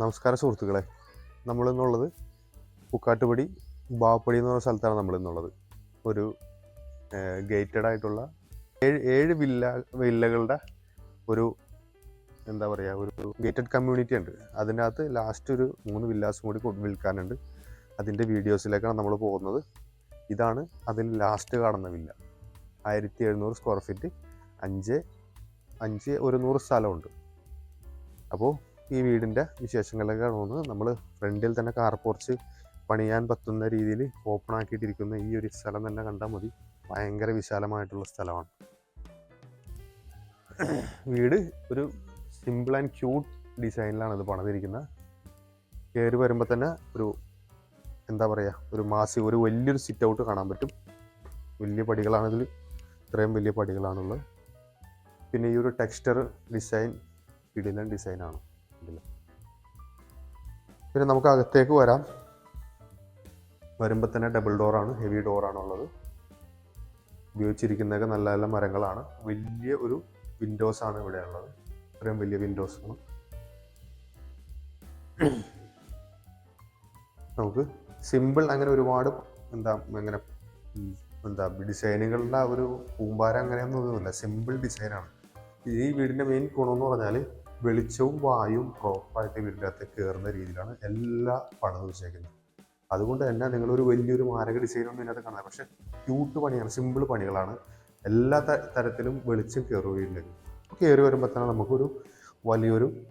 നമസ്കാരം സുഹൃത്തുക്കളെ നമ്മളിന്നുള്ളത് പൂക്കാട്ടുപടി ബാവപ്പടി എന്ന് പറഞ്ഞ സ്ഥലത്താണ് നമ്മളിന്നുള്ളത്. ഒരു ഗേറ്റഡ് ആയിട്ടുള്ള ഏഴ് ഏഴ് വില്ല വില്ലകളുടെ ഒരു എന്താ പറയുക ഒരു ഗേറ്റഡ് കമ്മ്യൂണിറ്റി ഉണ്ട്. അതിനകത്ത് ലാസ്റ്റ് ഒരു മൂന്ന് വില്ലാസും കൂടി വിൽക്കാനുണ്ട്. അതിന്റെ വീഡിയോസിലേക്കാണ് നമ്മൾ പോകുന്നത്. ഇതാണ് അതിൽ ലാസ്റ്റ് കാണുന്ന വില്ല ആയിരത്തി എഴുന്നൂറ് സ്ക്വയർ ഫീറ്റ് അഞ്ച് അഞ്ച് ഒരു നൂറ് സ്ഥലമുണ്ട്. അപ്പോൾ ഈ വീടിന്റെ വിശേഷങ്ങളിലേക്കാണ് പോകുന്നത് നമ്മൾ ഫ്രണ്ടിൽ തന്നെ കാർ പോർച്ച് പണിയാൻ പറ്റുന്ന രീതിയിൽ ഓപ്പൺ ആക്കിയിട്ടിരിക്കുന്ന ഈ ഒരു സ്ഥലം തന്നെ കണ്ടാൽ മതി. ഭയങ്കര വിശാലമായിട്ടുള്ള സ്ഥലമാണ്. വീട് ഒരു സിമ്പിൾ ആൻഡ് ക്യൂട്ട് ഡിസൈനിലാണ് ഇത് പണിതിരിക്കുന്നത്. കയറി വരുമ്പോൾ തന്നെ ഒരു എന്താ പറയുക ഒരു മാസി ഒരു വലിയൊരു സിറ്റ് ഔട്ട് കാണാൻ പറ്റും. വലിയ പടികളാണ് ഇതിൽ ഇത്രയും വലിയ പടികളാണുള്ളത്. പിന്നെ ഈ ഒരു ടെക്സ്ചർ ഡിസൈൻ ഇടിലൻ ഡിസൈനാണ് പിന്നെ നമുക്ക് അകത്തേക്ക് വരാം. വരുമ്പോൾ തന്നെ ഡബിൾ ഡോറാണ് ഹെവി ഡോറാണുള്ളത് ഉപയോഗിച്ചിരിക്കുന്നതൊക്കെ നല്ല നല്ല മരങ്ങളാണ്. വലിയ ഒരു വിൻഡോസ് ആണ് ഇവിടെ ഉള്ളത്. ഇത്രയും വലിയ വിൻഡോസ് ആണ് നമുക്ക് സിമ്പിൾ അങ്ങനെ ഒരുപാട് എന്താ അങ്ങനെ എന്താ ഡിസൈനുകളുടെ ഒരു പൂമ്പാരം അങ്ങനെയൊന്നും ഒന്നുമില്ല സിമ്പിൾ ഡിസൈനാണ് ഈ വീടിന്റെ മെയിൻ ഗുണമെന്ന് പറഞ്ഞാൽ വെളിച്ചവും വായുവും പ്രോപ്പറായിട്ട് വീടിന്റെ അകത്ത് കയറുന്ന രീതിയിലാണ് എല്ലാ പണിത് വെച്ചേക്കുന്നത് അതുകൊണ്ട് തന്നെ നിങ്ങളൊരു വലിയൊരു മാരക ഡിസൈനൊന്നും ഇതിനകത്ത് കാണാൻ പക്ഷെ ക്യൂട്ട് പണിയാണ് സിമ്പിൾ പണികളാണ് എല്ലാ തരത്തിലും വെളിച്ചം കയറുക അപ്പോൾ കയറി വരുമ്പോൾ തന്നെ നമുക്കൊരു വലിയൊരു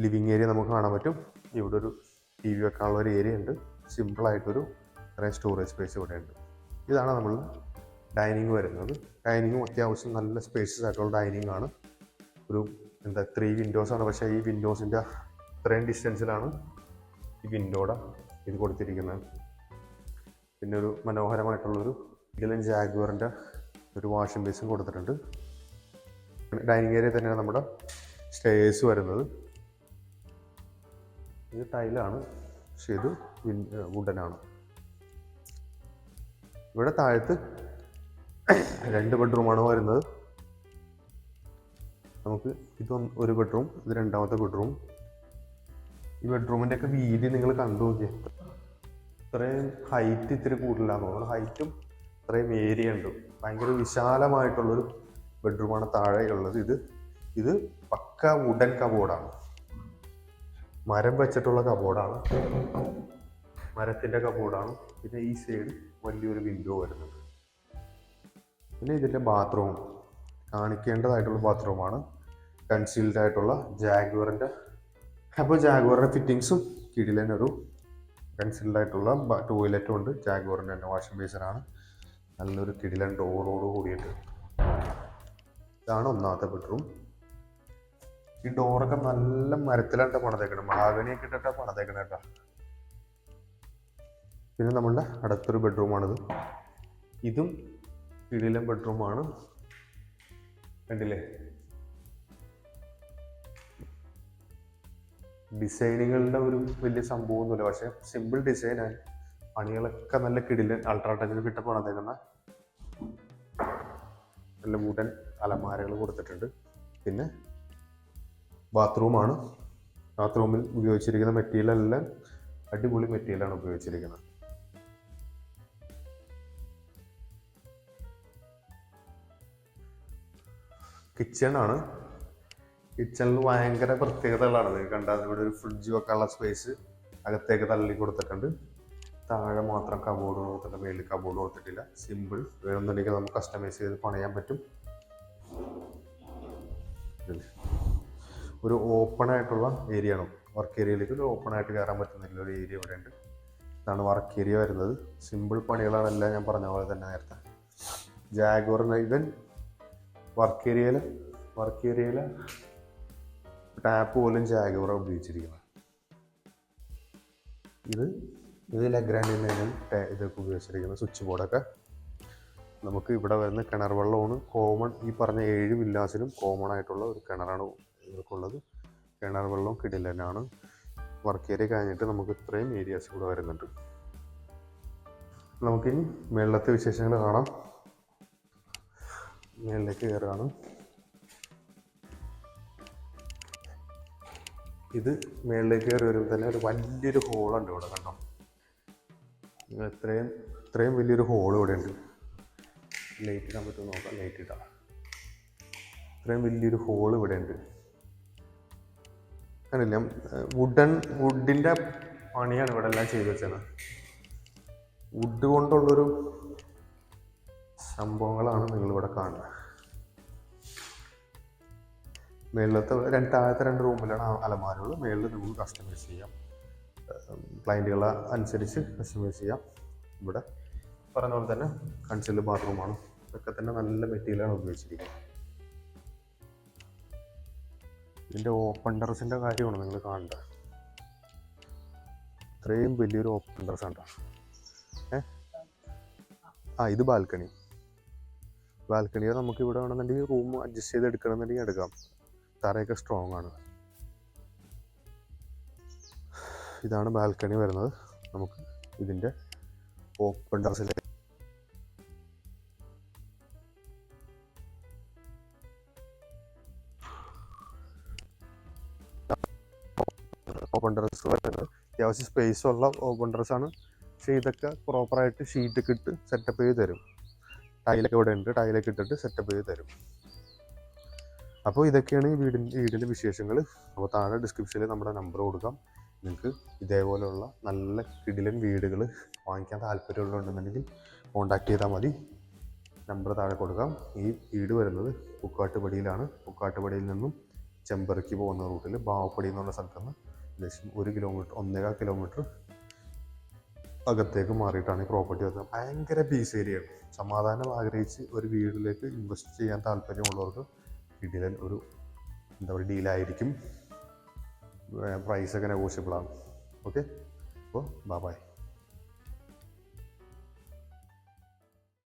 ലിവിങ് ഏരിയ നമുക്ക് കാണാൻ പറ്റും. ഇവിടെ ഒരു ടി വി വെക്കാനുള്ള ഒരു ഏരിയ ഉണ്ട്. സിമ്പിളായിട്ടൊരു ഇത്രയും സ്റ്റോറേജ് സ്പേസ് ഇവിടെ ഉണ്ട്. ഇതാണ് നമ്മൾ ഡൈനിങ് വരുന്നത്. ഡൈനിങ്ങും അത്യാവശ്യം നല്ല സ്പേസസ് ആയിട്ടുള്ള ഡൈനിങ് ആണ്. ഒരു എന്താ ത്രീ ആണ്. പക്ഷേ ഈ വിൻഡോസിന്റെ ഇത്രയും ഡിസ്റ്റൻസിലാണ് ഈ വിൻഡോയുടെ ഇത് കൊടുത്തിരിക്കുന്നത്. പിന്നെ ഒരു മനോഹരമായിട്ടുള്ളൊരു ഇതിലും ജാഗ്വറിന്റെ ഒരു വാഷിംഗ് ബേസും കൊടുത്തിട്ടുണ്ട്. ഡൈനിങ് ഏരിയ തന്നെയാണ് നമ്മുടെ സ്റ്റേഴ്സ് വരുന്നത്. ഇത് ടൈലാണ് പക്ഷേ ഇത് വുഡനാണ് ഇവിടെ താഴത്ത് രണ്ട് ബെഡ്റൂമാണ് വരുന്നത്. നമുക്ക് ഇത് ഒരു ബെഡ്റൂം ഇത് രണ്ടാമത്തെ ബെഡ്റൂം ഈ ബെഡ്റൂമിന്റെ ഒക്കെ വീതി നിങ്ങൾ കണ്ടു നോക്കിയാൽ ഇത്രയും ഹൈറ്റ് ഇത്തിരി കൂടുതലാണ് തോന്നുന്നു ഹൈറ്റും ഇത്രയും ഏരിയ ഉണ്ട്. ഭയങ്കര വിശാലമായിട്ടുള്ളൊരു ബെഡ്റൂമാണ് താഴെയുള്ളത്. ഇത് ഇത് പക്ക വുഡൻ കബോർഡാണ് മരം വെച്ചിട്ടുള്ള കബോർഡാണ് മരത്തിന്റെ കബോർഡാണ് പിന്നെ ഈ സൈഡ് വലിയൊരു വിൻഡോ വരുന്നുണ്ട്. പിന്നെ ഇതിന്റെ ബാത്റൂം കാണിക്കേണ്ടതായിട്ടുള്ള ബാത്റൂമാണ്. കൺസീൽഡ് ആയിട്ടുള്ള ജാഗ്വറിന്റെ അപ്പോൾ ജാഗ്വറിന്റെ ഫിറ്റിങ്സും കീഴിൽ ഒരു കൺസീൽഡ് ആയിട്ടുള്ള ടോയ്ലറ്റും ഉണ്ട്. ജാഗ്വറിന്റെ തന്നെ വാഷിംഗ് ബേസിനാണ്. നല്ലൊരു കിടിലൻ ഡോറോട് കൂടിയിട്ട്. ഇതാണ് ഒന്നാമത്തെ ബെഡ്റൂം. ഈ ഡോറൊക്കെ നല്ല മരത്തിലാണ് പണിതേക്കണം. മഹാഗണിയൊക്കെ ഇട്ടിട്ടാണ് പണിതേക്കണം കേട്ടോ. പിന്നെ നമ്മളുടെ അടുത്തൊരു ബെഡ്റൂമാണിത്. ഇതും കിടിലൻ ബെഡ്റൂമാണ്. കണ്ടില്ലേ? ഡിസൈനുകളുടെ ഒരു വലിയ സംഭവമൊന്നുമില്ല. പക്ഷെ സിമ്പിൾ ഡിസൈനാണ് പണികളൊക്കെ നല്ല കിടിലൻ അൾട്രാടെക്കിൽ കിട്ടപ്പോൾ അതേക്കുന്ന നല്ല വുഡൻ അലമാരകൾ കൊടുത്തിട്ടുണ്ട്. പിന്നെ ബാത്റൂമാണ് ബാത്റൂമിൽ ഉപയോഗിച്ചിരിക്കുന്ന മെറ്റീരിയൽ എല്ലാം അടിപൊളി മെറ്റീരിയലാണ് ഉപയോഗിച്ചിരിക്കുന്നത്. കിച്ചൺ ആണ്. കിച്ചണിൽ ഭയങ്കര പ്രത്യേകതകളാണ്. നിങ്ങൾ കണ്ടാൽ ഇവിടെ ഒരു ഫ്രിഡ്ജ് വെക്കാനുള്ള സ്പേസ് അകത്തേക്ക് തള്ളി കൊടുത്തിട്ടുണ്ട്. താഴെ മാത്രം കബോർഡ് കൊടുത്തിട്ട് മേളിൽ കബോർഡ് കൊടുത്തിട്ടില്ല. സിമ്പിൾ വേണമെന്നുണ്ടെങ്കിൽ നമുക്ക് കസ്റ്റമൈസ് ചെയ്ത് പണിയാൻ പറ്റും. ഒരു ഓപ്പൺ ആയിട്ടുള്ള ഏരിയ ആണ്. വർക്ക് ഏരിയയിലേക്ക് ഒരു ഓപ്പൺ ആയിട്ട് കയറാൻ പറ്റുന്ന ഒരു ഏരിയ ഇവിടെ ഉണ്ട്. ഇതാണ് വർക്ക് ഏരിയ വരുന്നത്. സിമ്പിൾ പണികളാണ് എല്ലാം ഞാൻ പറഞ്ഞ പോലെ തന്നെ നേരത്തെ. ജാഗോറിന് ഇവൻ വർക്ക് ഏരിയയിൽ വർക്ക് ഏരിയയിൽ ടാപ്പ് പോലും ജാഗോറ ഉപയോഗിച്ചിരിക്കുന്നത് ഇത് ഇത് ലഗ്രാൻഡിൽ ഇതൊക്കെ ഉപയോഗിച്ചിരിക്കുന്നത് സ്വിച്ച് ബോർഡൊക്കെ നമുക്ക് ഇവിടെ വരുന്ന കിണർ വെള്ളമാണ്. കോമൺ ഈ പറഞ്ഞ ഏഴ് വില്ലാസിലും കോമൺ ആയിട്ടുള്ള ഒരു കിണറാണ് ഇവർക്കുള്ളത് കിണർ വെള്ളവും കിടിലനാണ് വർക്ക് ഏരിയ കഴിഞ്ഞിട്ട് നമുക്ക് ഇത്രയും ഏരിയാസ് ഇവിടെ വരുന്നുണ്ട്. നമുക്കിനി മേളത്തെ വിശേഷങ്ങൾ കാണാം. മേളിലേക്ക് കയറുകയാണ് ഇത് മുകളിലേക്ക് കയറി വരുമ്പോൾ തന്നെ ഒരു വലിയൊരു ഹോളുണ്ട് ഇവിടെ കണ്ടോ? ഇത്രയും ഇത്രയും വലിയൊരു ഹോൾ ഇവിടെ ഉണ്ട്. ലൈറ്റ് ഇടാൻ പറ്റുമോ നോക്കാം. ലൈറ്റ് ഇടാം. ഇത്രയും വലിയൊരു ഹോൾ ഇവിടെ ഉണ്ട്. കണ്ടില്ല വുഡൻ വുഡിന്റെ പണിയാണ് ഇവിടെ എല്ലാം ചെയ്തു വെച്ചത് വുഡ് കൊണ്ടുള്ളൊരു സംഭവങ്ങളാണ് നിങ്ങളിവിടെ കാണുന്നത് മേളിലത്തെ രണ്ട് താഴത്തെ രണ്ട് റൂമിലാണ് അലമാരുള്ളത് മേളിൽ നമുക്ക് കസ്റ്റമൈസ് ചെയ്യാം. ക്ലയന്റുകളെ അനുസരിച്ച് കസ്റ്റമൈസ് ചെയ്യാം. ഇവിടെ പറഞ്ഞ പോലെ തന്നെ കൺസിൽ ബാത്റൂമാണ് ഇതൊക്കെ തന്നെ നല്ല മെറ്റീരിയലാണ് ഉപയോഗിച്ചിരിക്കുന്നത്. ഇതിന്റെ ഓപ്പൺ ടെറസിന്റെ കാര്യമാണ് നിങ്ങൾ കാണേണ്ടത്. ഇത്രയും വലിയൊരു ഓപ്പൺ ഉണ്ടോ ഏ? ആ ഇത് ബാൽക്കണി ബാൽക്കണിയിൽ നമുക്ക് ഇവിടെ വേണമെന്നുണ്ടെങ്കിൽ റൂം അഡ്ജസ്റ്റ് ചെയ്ത് എടുക്കണമെന്നുണ്ടെങ്കിൽ എടുക്കാം. തറയൊക്കെ സ്ട്രോങ് ആണ്. ഇതാണ് ബാൽക്കണി വരുന്നത്. നമുക്ക് ഇതിന്റെ ഓപ്പൺ ടെറസിലെ ഓപ്പൺ ടെറസ് വരുന്നത്. അത്യാവശ്യം സ്പേസ് ഉള്ള ഓപ്പൺ ഡ്രസ്സാണ് പക്ഷേ ഇതൊക്കെ പ്രോപ്പറായിട്ട് ഷീറ്റൊക്കെ ഇട്ട് സെറ്റപ്പ് ചെയ്ത് തരും. ടൈലൊക്കെ ഇവിടെ ഉണ്ട് ടൈലൊക്കെ ഇട്ടിട്ട് സെറ്റപ്പ് ചെയ്ത് തരും. അപ്പോൾ ഇതൊക്കെയാണ് ഈ വീടിന്റെ വീടിന്റെ വിശേഷങ്ങൾ അപ്പോൾ താഴെ ഡിസ്ക്രിപ്ഷനിൽ നമ്മുടെ നമ്പർ കൊടുക്കാം. നിങ്ങൾക്ക് ഇതേപോലെയുള്ള നല്ല കിടിലൻ വീടുകൾ വാങ്ങിക്കാൻ താല്പര്യമുള്ളതുണ്ടെന്നുണ്ടെങ്കിൽ കോൺടാക്ട് ചെയ്താൽ മതി. നമ്പർ താഴെ കൊടുക്കാം. ഈ വീട് വരുന്നത് പുക്കാട്ടുപടിയിലാണ്. പുക്കാട്ടുപടിയിൽ നിന്നും ചെമ്പറയ്ക്ക് പോകുന്ന റൂട്ടിൽ ബാവപ്പടി എന്നുള്ള സ്ഥലത്തുനിന്ന് ഏകദേശം ഒരു കിലോമീറ്റർ ഒന്നേകാൽ കിലോമീറ്റർ അകത്തേക്ക് മാറിയിട്ടാണ് ഈ പ്രോപ്പർട്ടി വരുന്നത് ഭയങ്കര പീസ് ഏരിയയാണ് സമാധാനം ആഗ്രഹിച്ച് ഒരു വീടിലേക്ക് ഇൻവെസ്റ്റ് ചെയ്യാൻ താല്പര്യമുള്ളവർക്ക് കിടിലൻ ഒരു എന്താ പറയുക ഡീലായിരിക്കും പ്രൈസൊക്കെ നെഗോഷ്യബിളാണ് ഓക്കെ അപ്പോൾ ബായ്